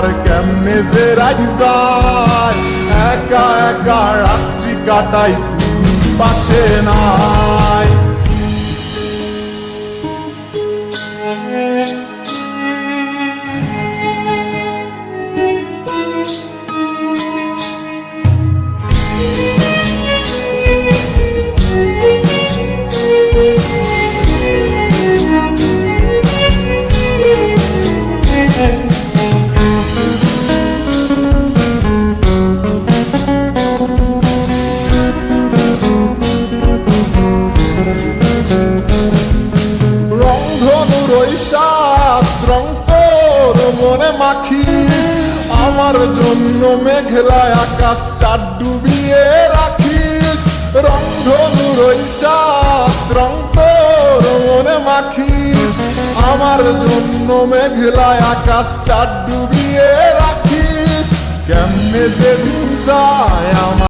আমার কেমনে যে রাজ যায়? একা একা রাত্রি কাটাই পাশে নাই। আমার জন্য মেঘলায় আকাশ চার ডুবিয়ে রাখিস। রংধনুর ওই রং তোর মনে মাখিস। আমার জন্য মেঘলায় আকাশ চার ডুবিয়ে রাখিস। কেমনে যে দিন যায় আমার